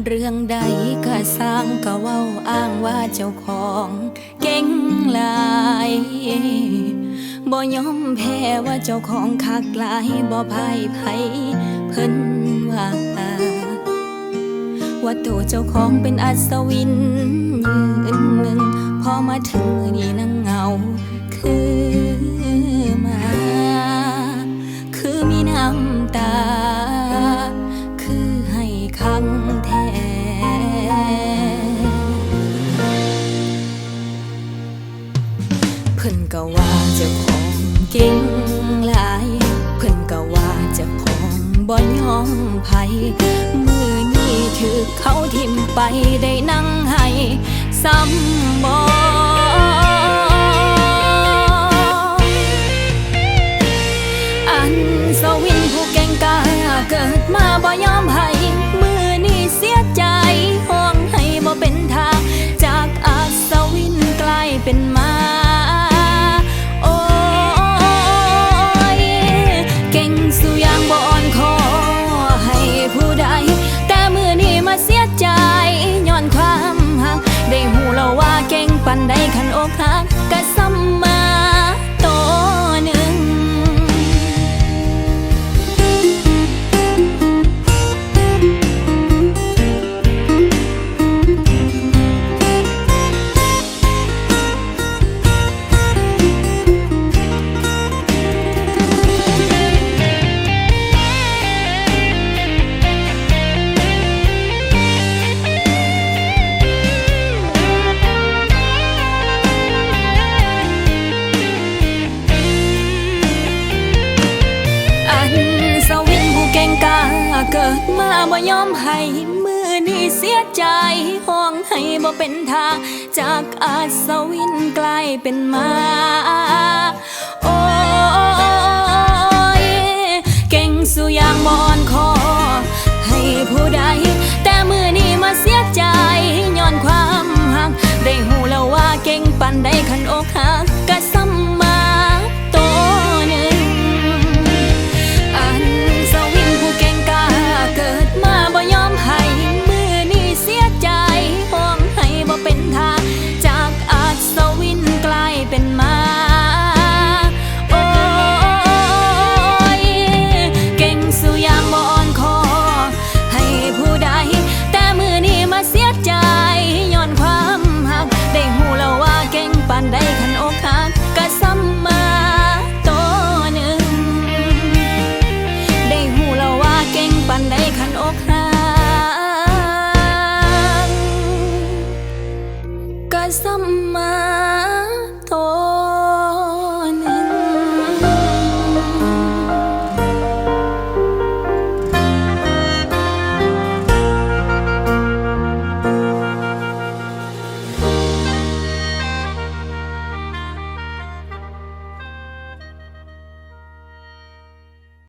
เรื่องใดก็สร้างก็เว้าอ้างว่าเจ้าของเก่งหลายบ่ยอมแพ้ว่าเจ้าของคักหลายบ่พ่ายไผเพิ่นว่าว่าตัวเจ้าของเป็นอัศวินยืนหนึ่งพอมาถึงนี่นั่งเงา คือมา คือมีน้ำตา ก็ว่าเจ้าของเก่งหลาย เพิ่นก็ว่าเจ้าของบ่ยอมไผมือนี้ถือเขาทิมไปได้นั่งให้ซ้ำบ่ ใด ดมาบ่ยอมให้มือนี้เสียใจห้องให้บ่เป็นทาง จากอาสวินกลายเป็นมาโอ้ยเก่งสู่ยางบอนคอ ให้ผู้ใด แต่มือนี้มาเสียใจย้อนความหักได้หูแล้วว่าเก่งปันใดคันอกหัก my